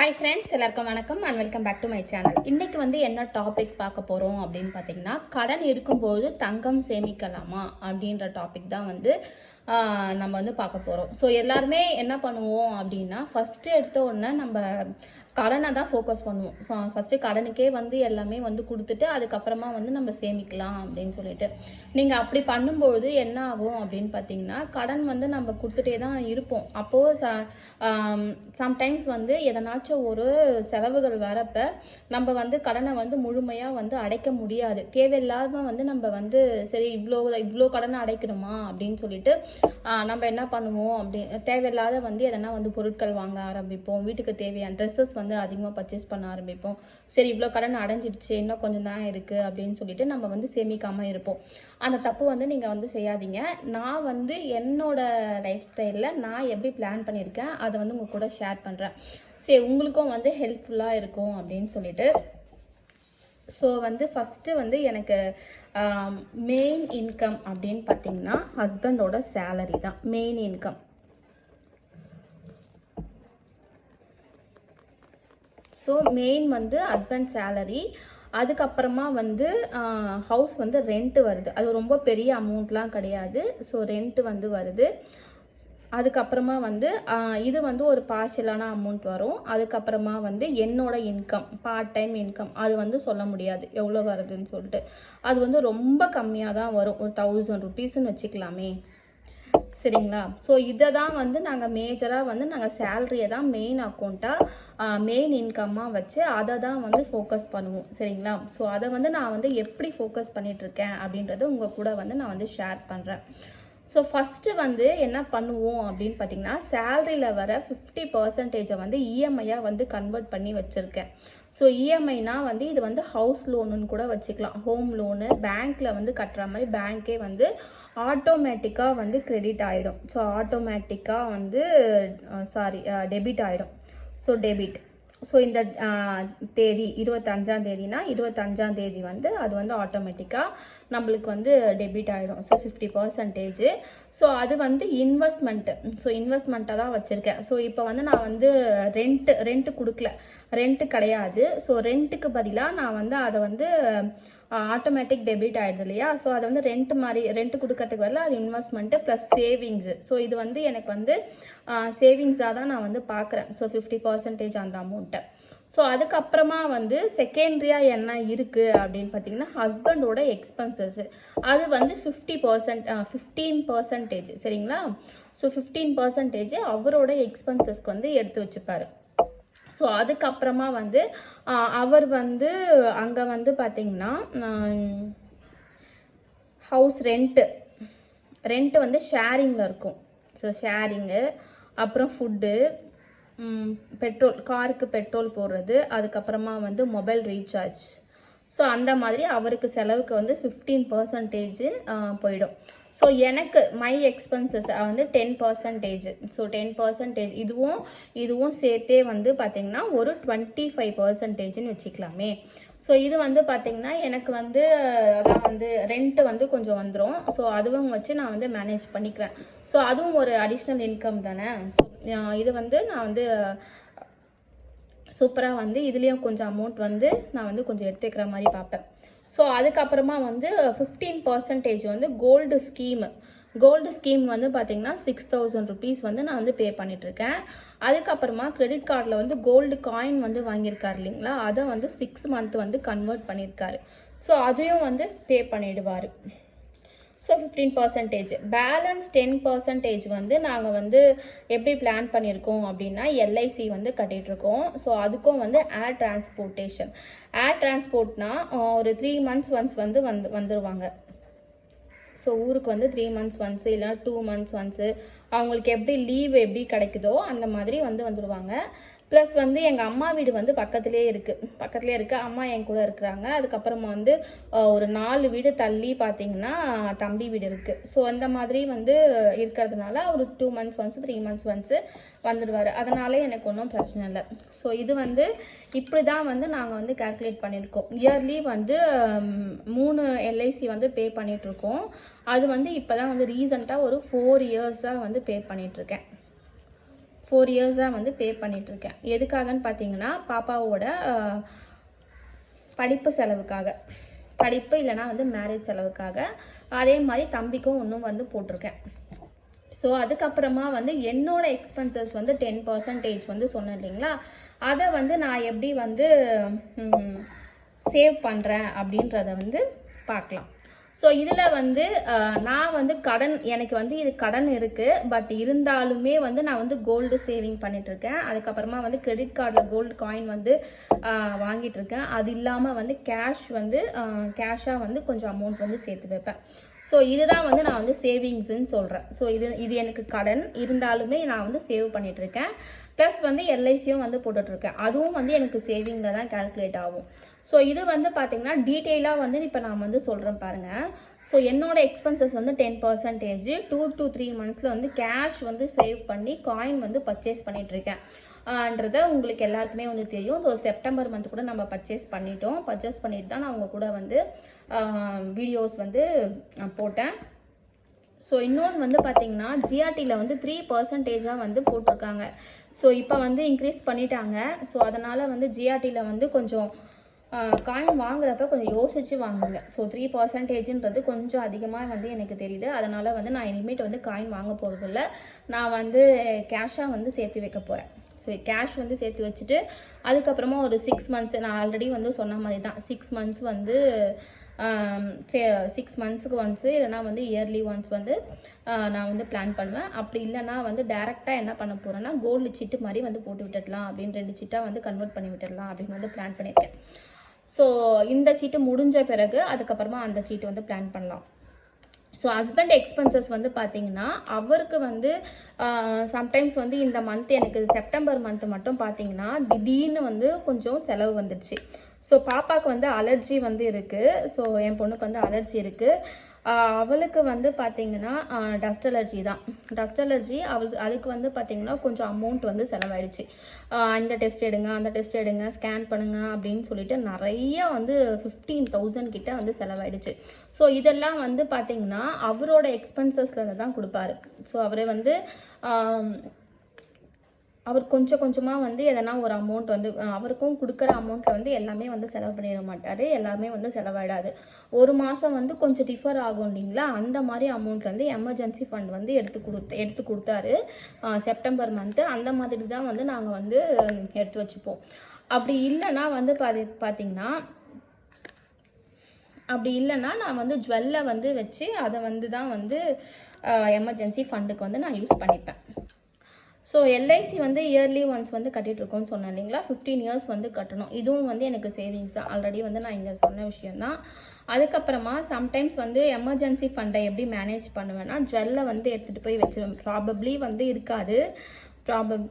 Hi friends எல்லாருக்கும் வணக்கம் and welcome back to my channel இன்னைக்கு வந்து என்ன டாபிக் பார்க்க போகிறோம் அப்படின்னு பார்த்தீங்கன்னா கடன் இருக்கும்போது தங்கம் சேமிக்கலாமா அப்படின்ற டாபிக் தான் வந்து நம்ம வந்து பார்க்க போகிறோம் ஸோ எல்லாருமே என்ன பண்ணுவோம் அப்படின்னா ஃபஸ்ட்டு எடுத்த உடனே நம்ம கடனை தான் ஃபோக்கஸ் பண்ணுவோம். ஃபஸ்ட்டு கடனுக்கே வந்து எல்லாமே வந்து கொடுத்துட்டு அதுக்கப்புறமா வந்து நம்ம சேமிக்கலாம் அப்படின்னு சொல்லிட்டு. நீங்கள் அப்படி பண்ணும்பொழுது என்ன ஆகும் அப்படின்னு பார்த்தீங்கன்னா கடன் வந்து நம்ம கொடுத்துட்டே தான் இருப்போம். அப்போது ச சம்டைம்ஸ் வந்து எதனாச்சும் ஒரு செலவுகள் வரப்ப நம்ம வந்து கடனை வந்து முழுமையாக வந்து அடைக்க முடியாது. தேவையில்லாமல் வந்து நம்ம வந்து சரி இவ்வளோ இவ்வளோ கடனை அடைக்கணுமா அப்படின்னு சொல்லிட்டு நம்ம என்ன பண்ணுவோம் அப்படி தேவையில்லாத வந்து எதனா வந்து பொருட்கள் வாங்க ஆரம்பிப்போம். வீட்டுக்கு தேவையான ட்ரெஸ்ஸஸ் வந்து அதிகமாக பர்ச்சேஸ் பண்ண ஆரம்பிப்போம். சரி இவ்வளோ கடன் அடைஞ்சிடுச்சு இன்னும் கொஞ்சம் தான் இருக்குது அப்படின்னு சொல்லிட்டு நம்ம வந்து சேமிக்காமல் இருப்போம். அந்த தப்பு வந்து நீங்கள் வந்து செய்யாதீங்க. நான் வந்து என்னோட லைஃப் ஸ்டைலில் நான் எப்படி பிளான் பண்ணியிருக்கேன் அதை வந்து உங்கள் கூட ஷேர் பண்ணுறேன் சரி உங்களுக்கும் வந்து ஹெல்ப்ஃபுல்லாக இருக்கும் அப்படின்னு சொல்லிட்டு ஸோ வந்து ஃபஸ்ட்டு வந்து எனக்கு மெயின் இன்கம் அப்படின்னு பார்த்தீங்கன்னா ஹஸ்பண்டோட சேலரி தான். மெயின் இன்கம் ஸோ மெயின் வந்து ஹஸ்பண்ட் சேலரி அதுக்கப்புறமா வந்து ஹவுஸ் வந்து ரெண்ட்டு வருது. அது ரொம்ப பெரிய அமௌண்ட்லாம் கிடையாது. ஸோ ரெண்ட்டு வந்து வருது. அதுக்கப்புறமா வந்து இது வந்து ஒரு பார்ஷியலான அமௌண்ட் வரும். அதுக்கப்புறமா வந்து என்னோட இன்கம் பார்ட் டைம் இன்கம் அது வந்து சொல்ல முடியாது. எவ்வளோ வருதுன்னு சொல்லிட்டு. அது வந்து ரொம்ப கம்மியாக தான் வரும். ஒரு தௌசண்ட் ருபீஸ்ன்னு வச்சுக்கலாமே. சரிங்களா? ஸோ இதை தான் வந்து நாங்கள் மேஜராக வந்து நாங்கள் சேலரியை தான் மெயின் அக்கௌண்ட்டாக மெயின் இன்கம்மாக வச்சு அதை தான் வந்து ஃபோக்கஸ் பண்ணுவோம். சரிங்களா? ஸோ அதை வந்து நான் வந்து எப்படி ஃபோக்கஸ் பண்ணிகிட்ருக்கேன் அப்படின்றத உங்கள் கூட வந்து நான் வந்து ஷேர் பண்ணுறேன் ஸோ ஃபஸ்ட்டு வந்து என்ன பண்ணுவோம் அப்படின்னு பார்த்தீங்கன்னா சேலரியில் வர ஃபிஃப்டி பர்சன்டேஜை வந்து இஎம்ஐயாக வந்து கன்வெர்ட் பண்ணி வச்சுருக்கேன். ஸோ இஎம்ஐனா வந்து இது வந்து ஹவுஸ் லோனுன்னு கூட வச்சுக்கலாம். ஹோம் லோனு பேங்க்கில் வந்து கட்டுற மாதிரி பேங்க்கே வந்து ஆட்டோமேட்டிக்காக வந்து கிரெடிட் ஆகிடும் ஸோ ஆட்டோமேட்டிக்காக வந்து சாரி டெபிட் ஆகிடும் ஸோ டெபிட் ஸோ இந்த தேதி இருபத்தஞ்சாம் தேதினா இருபத்தஞ்சாம் தேதி வந்து அது வந்து ஆட்டோமேட்டிக்காக நம்மளுக்கு வந்து டெபிட் ஆகிடும் ஸோ ஃபிஃப்டி பர்சன்டேஜ் ஸோ அது வந்து இன்வெஸ்ட்மெண்ட்டு ஸோ இன்வெஸ்ட்மெண்ட்டாக தான் வச்சுருக்கேன். ஸோ இப்போ வந்து நான் வந்து ரெண்ட்டு ரெண்ட்டு கொடுக்கல. ரெண்ட்டு கிடையாது. ஸோ ரெண்ட்டுக்கு பதிலாக நான் வந்து அதை வந்து ஆட்டோமேட்டிக் டெபிட் ஆகிடுது இல்லையா? ஸோ அதை வந்து ரெண்ட் மாதிரி ரெண்ட் கொடுக்கறதுக்கு வரல அது இன்வெஸ்ட்மெண்ட்டு ப்ளஸ் சேவிங்ஸு ஸோ இது வந்து எனக்கு வந்து சேவிங்ஸாக தான் நான் வந்து பார்க்குறேன் ஸோ ஃபிஃப்டி பர்சன்டேஜ் அந்த அமௌண்ட்டை ஸோ அதுக்கப்புறமா வந்து செகண்ட்ரியாக என்ன இருக்குது அப்படின்னு பார்த்தீங்கன்னா ஹஸ்பண்டோட எக்ஸ்பென்சஸ் அது வந்து ஃபிஃப்டி பர்சன்ட் ஃபிஃப்டீன் பர்சன்டேஜ் சரிங்களா? ஸோ ஃபிஃப்டீன் பர்சன்டேஜ் அவரோட எக்ஸ்பென்சஸ்க்கு வந்து எடுத்து வச்சுப்பாரு. ஸோ அதுக்கப்புறமா வந்து அவர் வந்து அங்கே வந்து பார்த்திங்கன்னா ஹவுஸ் ரெண்ட்டு ரெண்ட்டு வந்து ஷேரிங்கில் இருக்கும். ஸோ ஷேரிங்கு அப்புறம் ஃபுட்டு பெட்ரோல் காருக்கு பெட்ரோல் போடுறது அதுக்கப்புறமா வந்து மொபைல் ரீசார்ஜ் ஸோ அந்த மாதிரி அவருக்கு செலவுக்கு வந்து ஃபிஃப்டீன் பர்சன்டேஜ் போயிடும். ஸோ எனக்கு மை எக்ஸ்பென்சஸ் வந்து ten percentage so ten percentage இதுவும் இதுவும் சேர்த்தே வந்து பார்த்தீங்கன்னா ஒரு டுவெண்ட்டி ஃபைவ் பர்சன்டேஜ்னு வச்சுக்கலாமே. ஸோ இது வந்து பார்த்தீங்கன்னா எனக்கு வந்து அதான் வந்து ரெண்ட்டு வந்து கொஞ்சம் வந்துடும் ஸோ அதுவும் வச்சு நான் வந்து மேனேஜ் பண்ணிக்குவேன். ஸோ அதுவும் ஒரு அடிஷ்னல் இன்கம் தானே? ஸோ இது வந்து நான் வந்து சூப்பராக வந்து இதுலேயும் கொஞ்சம் அமௌண்ட் வந்து நான் வந்து கொஞ்சம் எடுத்துக்கிற மாதிரி பார்ப்பேன். ஸோ அதுக்கப்புறமா வந்து ஃபிஃப்டீன் பர்சன்டேஜ் வந்து கோல்டு ஸ்கீமு கோல்டு ஸ்கீம் வந்து பார்த்தீங்கன்னா சிக்ஸ் தௌசண்ட் ருபீஸ் வந்து நான் வந்து பே பண்ணிகிட்ருக்கேன் அதுக்கப்புறமா கிரெடிட் கார்டில் வந்து கோல்டு காயின் வந்து வாங்கியிருக்காரு இல்லைங்களா? அதை வந்து சிக்ஸ் மந்த் வந்து கன்வெர்ட் பண்ணியிருக்காரு. ஸோ அதையும் வந்து பே பண்ணிடுவார். So fifteen percentage balance ten percentage வந்து நாங்கள் வந்து எப்படி பிளான் பண்ணியிருக்கோம் அப்படின்னா எல்ஐசி வந்து கட்டிகிட்ருக்கோம் ஸோ அதுக்கும் வந்து ஏர் டிரான்ஸ்போர்ட்டேஷன் ஏர் டிரான்ஸ்போர்ட்னா ஒரு த்ரீ மந்த்ஸ் ஒன்ஸ் வந்து வந்து வந்துடுவாங்க ஸோ ஊருக்கு வந்து த்ரீ மந்த்ஸ் ஒன்ஸு இல்லை டூ மந்த்ஸ் ஒன்ஸு அவங்களுக்கு எப்படி லீவ் எப்படி கிடைக்குதோ அந்த மாதிரி வந்து வந்துடுவாங்க ப்ளஸ் வந்து எங்கள் அம்மா வீடு வந்து பக்கத்துலேயே இருக்குது பக்கத்துலேயே இருக்குது அம்மா என் கூட இருக்கிறாங்க. அதுக்கப்புறமா வந்து ஒரு நாலு வீடு தள்ளி பார்த்தீங்கன்னா தம்பி வீடு இருக்குது ஸோ அந்த மாதிரி வந்து இருக்கிறதுனால ஒரு two months once three months once வந்துடுவார் அதனால எனக்கு ஒன்றும் பிரச்சனை இல்லை. ஸோ இது வந்து இப்படி தான் வந்து நாங்கள் வந்து கால்குலேட் பண்ணியிருக்கோம் இயர்லி வந்து மூணு எல்ஐசி வந்து பே பண்ணிகிட்ருக்கோம் அது வந்து இப்போ தான் வந்து ரீசண்டாக ஒரு ஃபோர் இயர்ஸாக வந்து பே பண்ணிகிட்ருக்கேன் ஃபோர் இயர்ஸாக வந்து பே பண்ணிகிட்ருக்கேன் எதுக்காகன்னு பார்த்தீங்கன்னா பாப்பாவோட படிப்பு செலவுக்காக. படிப்பு இல்லைனா வந்து மேரேஜ் செலவுக்காக. அதே மாதிரி தம்பிக்கும் இன்னும் வந்து போட்டிருக்கேன். ஸோ அதுக்கப்புறமா வந்து என்னோட எக்ஸ்பென்சஸ் வந்து டென் பர்சன்டேஜ் வந்து சொன்னேன் இல்லைங்களா? அதை வந்து நான் எப்படி வந்து சேவ் பண்ணுறேன் அப்படின்றத வந்து பார்க்கலாம். ஸோ இதில் வந்து நான் வந்து கடன் எனக்கு வந்து இது கடன் இருக்குது பட் இருந்தாலுமே வந்து நான் வந்து கோல்டு சேவிங் பண்ணிகிட்ருக்கேன் இருக்கேன் அதுக்கப்புறமா வந்து கிரெடிட் கார்டில் கோல்டு காயின் வந்து வாங்கிட்டு இருக்கேன் அது இல்லாமல் வந்து கேஷ் வந்து கேஷாக வந்து கொஞ்சம் அமௌண்ட் வந்து சேர்த்து வைப்பேன். ஸோ இதுதான் வந்து நான் வந்து சேவிங்ஸ்ன்னு சொல்கிறேன் ஸோ இது இது எனக்கு கடன். இருந்தாலுமே நான் வந்து சேவ் பண்ணிகிட்ருக்கேன் ப்ளஸ் வந்து எல்ஐசியும் வந்து போட்டுட்ருக்கேன் அதுவும் வந்து எனக்கு சேவிங்கில் தான் கால்குலேட் ஆகும். ஸோ இது வந்து பார்த்திங்கன்னா டீட்டெயிலாக வந்து இப்போ நான் வந்து சொல்கிறேன் பாருங்கள் ஸோ என்னோட எக்ஸ்பென்சஸ் வந்து ten percentage two to three மந்த்ஸில் வந்து கேஷ் வந்து சேவ் பண்ணி காயின் வந்து பர்ச்சேஸ் பண்ணிகிட்ருக்கேன் ன்றதை உங்களுக்கு எல்லாருக்குமே வந்து தெரியும். ஸோ செப்டம்பர் மந்த் கூட நம்ம பர்ச்சேஸ் பண்ணிட்டோம். பர்ச்சேஸ் பண்ணிட்டு தான் நான் உங்கள் கூட வந்து வீடியோஸ் வந்து போட்டேன். ஸோ இன்னொன்று வந்து பார்த்தீங்கன்னா ஜிஆர்டியில் வந்து த்ரீ பர்சன்டேஜாக வந்து போட்டிருக்காங்க. ஸோ இப்போ வந்து இன்க்ரீஸ் பண்ணிட்டாங்க. ஸோ அதனால் வந்து ஜிஆர்டியில் வந்து கொஞ்சம் காயின் வாங்குறப்ப கொஞ்சம் யோசிச்சு வாங்குங்க. ஸோ த்ரீ பர்சன்டேஜ்ன்றது கொஞ்சம் அதிகமாக வந்து எனக்கு தெரியுது. அதனால் வந்து நான் இனிமேட் வந்து காயின் வாங்க போகிறதில்ல நான் வந்து கேஷாக வந்து சேர்த்து வைக்க போகிறேன் ஸோ கேஷ் வந்து சேர்த்து வச்சுட்டு அதுக்கப்புறமா ஒரு சிக்ஸ் மந்த்ஸ் நான் ஆல்ரெடி வந்து சொன்ன மாதிரி தான். சிக்ஸ் மந்த்ஸ் வந்து சிக்ஸ் மந்த்ஸுக்கு ஒன்ஸு இல்லைனா வந்து இயர்லி ஒன்ஸ் வந்து நான் வந்து பிளான் பண்ணுவேன். அப்படி இல்லைனா வந்து டேரெக்டாக என்ன பண்ண போகிறேன்னா கோல்டு சீட்டு மாதிரி வந்து போட்டு விட்டுடலாம். அப்படின்னு ரெண்டு சீட்டாக வந்து கன்வெர்ட் பண்ணி விட்டுடலாம் அப்படின்னு வந்து பிளான் பண்ணியிருக்கேன். ஸோ இந்த சீட்டு முடிஞ்ச பிறகு அதுக்கப்புறமா அந்த சீட்டு வந்து பிளான் பண்ணலாம். ஸோ ஹஸ்பண்ட் எக்ஸ்பென்சஸ் வந்து பார்த்தீங்கன்னா அவருக்கு வந்து சம்டைம்ஸ் வந்து இந்த மந்த் எனக்கு செப்டம்பர் மந்த் மட்டும் பார்த்தீங்கன்னா திடீர்னு வந்து கொஞ்சம் செலவு வந்துடுச்சு. ஸோ பாப்பாவுக்கு வந்து அலர்ஜி வந்து இருக்குது ஸோ என் பொண்ணுக்கு வந்து அலர்ஜி இருக்குது அவளுக்கு வந்து பார்த்திங்கன்னா டஸ்ட் அலர்ஜி தான். டஸ்ட் அலர்ஜி அவளுக்கு அதுக்கு வந்து பார்த்திங்கன்னா கொஞ்சம் அமௌண்ட் வந்து செலவாயிடுச்சு. இந்த டெஸ்ட் எடுங்க அந்த டெஸ்ட் எடுங்க ஸ்கேன் பண்ணுங்க அப்படின்னு சொல்லிட்டு நிறைய வந்து ஃபிஃப்டீன் தௌசண்ட் கிட்ட வந்து செலவாயிடுச்சு. ஸோ இதெல்லாம் வந்து பார்த்திங்கன்னா அவரோட எக்ஸ்பென்சஸ்லேருந்து தான் கொடுப்பாரு. ஸோ அவரே வந்து அவர் கொஞ்சம் கொஞ்சமாக வந்து எதனா ஒரு அமௌண்ட் வந்து அவருக்கும் கொடுக்குற அமௌண்ட்டில் வந்து எல்லாமே வந்து செலவு பண்ணிட மாட்டார். எல்லாமே வந்து செலவிடாது ஒரு மாதம் வந்து கொஞ்சம் டிஃபர் ஆகும் இல்லைங்களா? அந்த மாதிரி அமௌண்ட் வந்து எமர்ஜென்சி ஃபண்ட் வந்து எடுத்து கொடுத்து எடுத்து கொடுத்தாரு. செப்டம்பர் மந்த்து அந்த மாதிரி தான் வந்து நாங்கள் வந்து எடுத்து வச்சுப்போம். அப்படி இல்லைன்னா வந்து பாதி பார்த்தீங்கன்னா அப்படி இல்லைன்னா நான் வந்து ஜுவல்லை வந்து வச்சு அதை வந்து தான் வந்து எமர்ஜென்சி ஃபண்டுக்கு வந்து நான் யூஸ் பண்ணிப்பேன். ஸோ எல்ஐசி வந்து இயர்லி ஒன்ஸ் வந்து கட்டிட்டு இருக்கோம்னு சொன்னேன் இல்லைங்களா? ஃபிஃப்டீன் இயர்ஸ் வந்து கட்டணும். இதுவும் வந்து எனக்கு சேவிங்ஸ் தான். ஆல்ரெடி வந்து நான் இங்கே சொன்ன விஷயந்தான் அதுக்கப்புறமா சம்டைம்ஸ் வந்து எமர்ஜென்சி ஃபண்டை எப்படி மேனேஜ் பண்ணுவேன்னா ஜுவல்லை வந்து எடுத்துகிட்டு போய் வச்சுருவேன். ப்ராபப்ளி வந்து இருக்காது. ப்ராபப்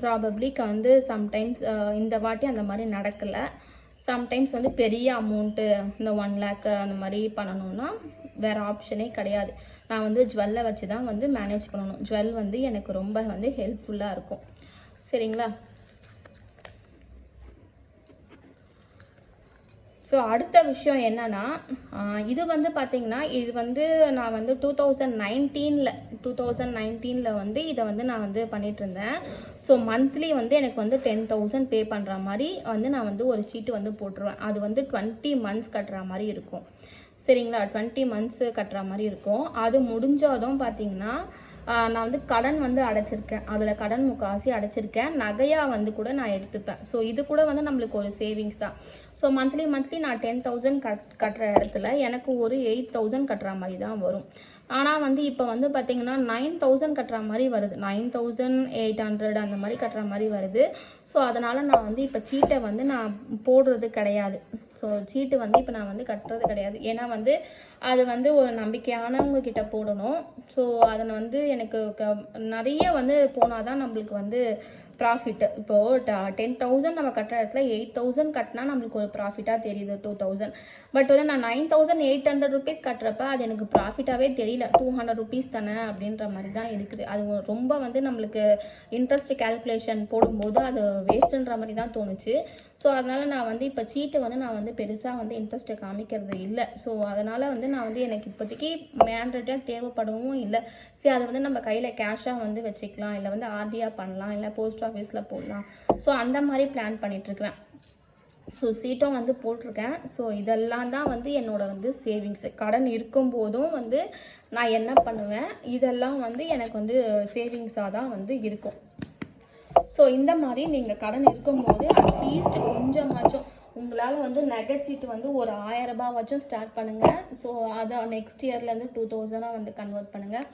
ப்ராபப்ளிக்கு வந்து சம்டைம்ஸ் இந்த வாட்டி அந்த மாதிரி நடக்கலை. சம்டைம்ஸ் வந்து பெரிய அமௌண்ட்டு இந்த ஒன் லேக்கு அந்த மாதிரி பண்ணணும்னா வேறு ஆப்ஷனே கிடையாது. நான் வந்து ஜுவல்லை வச்சு தான் வந்து மேனேஜ் பண்ணணும். ஜுவல் வந்து எனக்கு ரொம்ப வந்து ஹெல்ப்ஃபுல்லாக இருக்கும். சரிங்களா? ஸோ அடுத்த விஷயம் என்னன்னா இது வந்து பார்த்தீங்கன்னா இது வந்து நான் வந்து டூ தௌசண்ட் நைன்டீனில் டூ தௌசண்ட் நைன்டீனில் வந்து இதை வந்து நான் வந்து பண்ணிட்டு இருந்தேன். ஸோ மந்த்லி வந்து எனக்கு வந்து டென் தௌசண்ட் பே பண்ணுற மாதிரி வந்து நான் வந்து ஒரு சீட்டு வந்து போட்டுருவேன். அது வந்து டுவெண்ட்டி மந்த்ஸ் கட்டுற மாதிரி இருக்கும். சரிங்களா? டுவெண்ட்டி மந்த்ஸ் கட்டுற மாதிரி இருக்கும். அது முடிஞ்சதும் பார்த்தீங்கன்னா நான் வந்து கடன் வந்து அடைச்சிருக்கேன். அதில் கடன் முக்காசி அடைச்சிருக்கேன். நகையாக வந்து கூட நான் எடுத்துப்பேன். ஸோ இது கூட வந்து நம்மளுக்கு ஒரு சேவிங்ஸ் தான். ஸோ மந்த்லி மந்த்லி நான் டென் தௌசண்ட் கட் கட்டுற இடத்துல எனக்கு ஒரு எயிட் தௌசண்ட் கட்டுற மாதிரி தான் வரும். ஆனால் வந்து இப்போ வந்து பார்த்தீங்கன்னா நைன் தௌசண்ட் கட்டுற மாதிரி வருது. நைன் தௌசண்ட் எயிட் ஹண்ட்ரட் அந்த மாதிரி கட்டுற மாதிரி வருது. ஸோ அதனால் நான் வந்து இப்போ சீட்டை வந்து நான் போடுறது கிடையாது. ஸோ சீட்டு வந்து இப்போ நான் வந்து கட்டுறது கிடையாது. ஏன்னா வந்து அது வந்து ஒரு நம்பிக்கையானவங்க கிட்ட போடணும். ஸோ அதை வந்து எனக்கு க நிறைய வந்து போனால் தான் நம்மளுக்கு வந்து ப்ராஃபிட் இப்போது டென் தௌசண்ட் நம்ம கட்டுற இடத்துல எயிட் தௌசண்ட் கட்டினா நம்மளுக்கு ஒரு ப்ராஃபிட்டாக தெரியுது டூ தௌசண்ட் பட் வந்து நான் nine thousand eight hundred rupees கட்டுறப்ப அது எனக்கு ப்ராஃபிட்டாகவே தெரியல. டூ ஹண்ட்ரட் ருபீஸ் தானே அப்படின்ற மாதிரி தான் இருக்குது. அது ரொம்ப வந்து நம்மளுக்கு இன்ட்ரெஸ்ட் கால்குலேஷன் போடும்போது அது வேஸ்ட்டுன்ற மாதிரி தான் தோணுச்சு. ஸோ அதனால் நான் வந்து இப்போ சீட்டை வந்து நான் வந்து பெருசாக வந்து இன்ட்ரெஸ்ட்டை காமிக்கிறது இல்லை. ஸோ அதனால் வந்து நான் வந்து எனக்கு இப்போதைக்கு மேண்ட்ரட்டாக தேவைப்படவும் இல்லை. சரி அதை வந்து நம்ம கையில் கேஷாக வந்து வச்சுக்கலாம். இல்லை வந்து ஆர்டியாக பண்ணலாம். இல்லை போஸ்ட் ஆஃபீஸில் போடலாம். ஸோ அந்த மாதிரி பிளான் பண்ணிகிட்ருக்கிறேன் ஸோ சீட்டும் வந்து போட்டிருக்கேன். ஸோ இதெல்லாம் தான் வந்து என்னோடய வந்து சேவிங்ஸ் கடன் இருக்கும்போதும் வந்து நான் என்ன பண்ணுவேன்? இதெல்லாம் வந்து எனக்கு வந்து சேவிங்ஸாக தான் வந்து இருக்கும். ஸோ இந்த மாதிரி நீங்கள் கடன் இருக்கும்போது அட்லீஸ்ட் கொஞ்சமாச்சும் உங்களால் வந்து நகைச்சீட்டு வந்து ஒரு ஆயிரம் ரூபாவாச்சும் ஸ்டார்ட் பண்ணுங்கள் ஸோ அதை நெக்ஸ்ட் இயர்லேருந்து டூ தௌசண்டாக வந்து கன்வெர்ட் பண்ணுங்கள்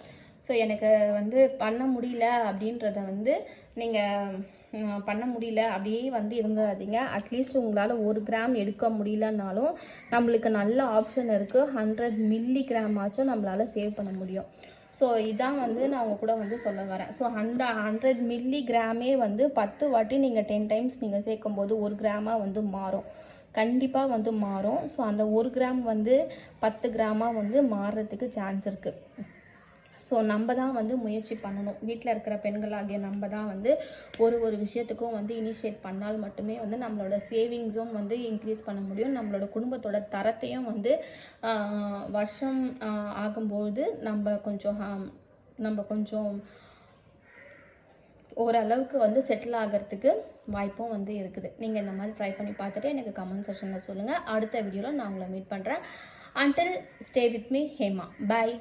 ஸோ எனக்கு வந்து பண்ண முடியல அப்படின்றத வந்து நீங்கள் பண்ண முடியல அப்படியே வந்து இருந்துடாதீங்க அட்லீஸ்ட் உங்களால் ஒரு கிராம் எடுக்க முடியலனாலும் நம்மளுக்கு நல்ல ஆப்ஷன் இருக்குது ஹண்ட்ரட் மில்லி கிராம் ஆச்சும் நம்மளால் சேவ் பண்ண முடியும். ஸோ இதான் வந்து நான் உங்கள் கூட வந்து சொல்ல வரேன். ஸோ அந்த ஹண்ட்ரட் மில்லி கிராமே வந்து பத்து வாட்டி நீங்கள் டென் டைம்ஸ் நீங்கள் சேர்க்கும்போது ஒரு கிராமாக வந்து மாறும். கண்டிப்பாக வந்து மாறும். ஸோ அந்த ஒரு கிராம் வந்து பத்து கிராமாக வந்து மாறுறதுக்கு சான்ஸ் இருக்குது ஸோ நம்ம தான் வந்து முயற்சி பண்ணணும். வீட்டில் இருக்கிற பெண்களாகிய நம்ம தான் வந்து ஒரு ஒரு விஷயத்துக்கும் வந்து இனிஷியேட் பண்ணால் மட்டுமே வந்து நம்மளோட சேவிங்ஸும் வந்து இன்க்ரீஸ் பண்ண முடியும். நம்மளோட குடும்பத்தோட தரத்தையும் வந்து வருஷம் ஆகும்போது நம்ம கொஞ்சம் நம்ம கொஞ்சம் ஓரளவுக்கு வந்து செட்டில் ஆகிறதுக்கு வாய்ப்பும் வந்து இருக்குது. நீங்கள் இந்த மாதிரி ட்ரை பண்ணி பார்த்துட்டு எனக்கு கமெண்ட் செஷனில் சொல்லுங்கள் அடுத்த வீடியோவில் நான் உங்களை மீட் பண்ணுறேன் until stay with me Hema bye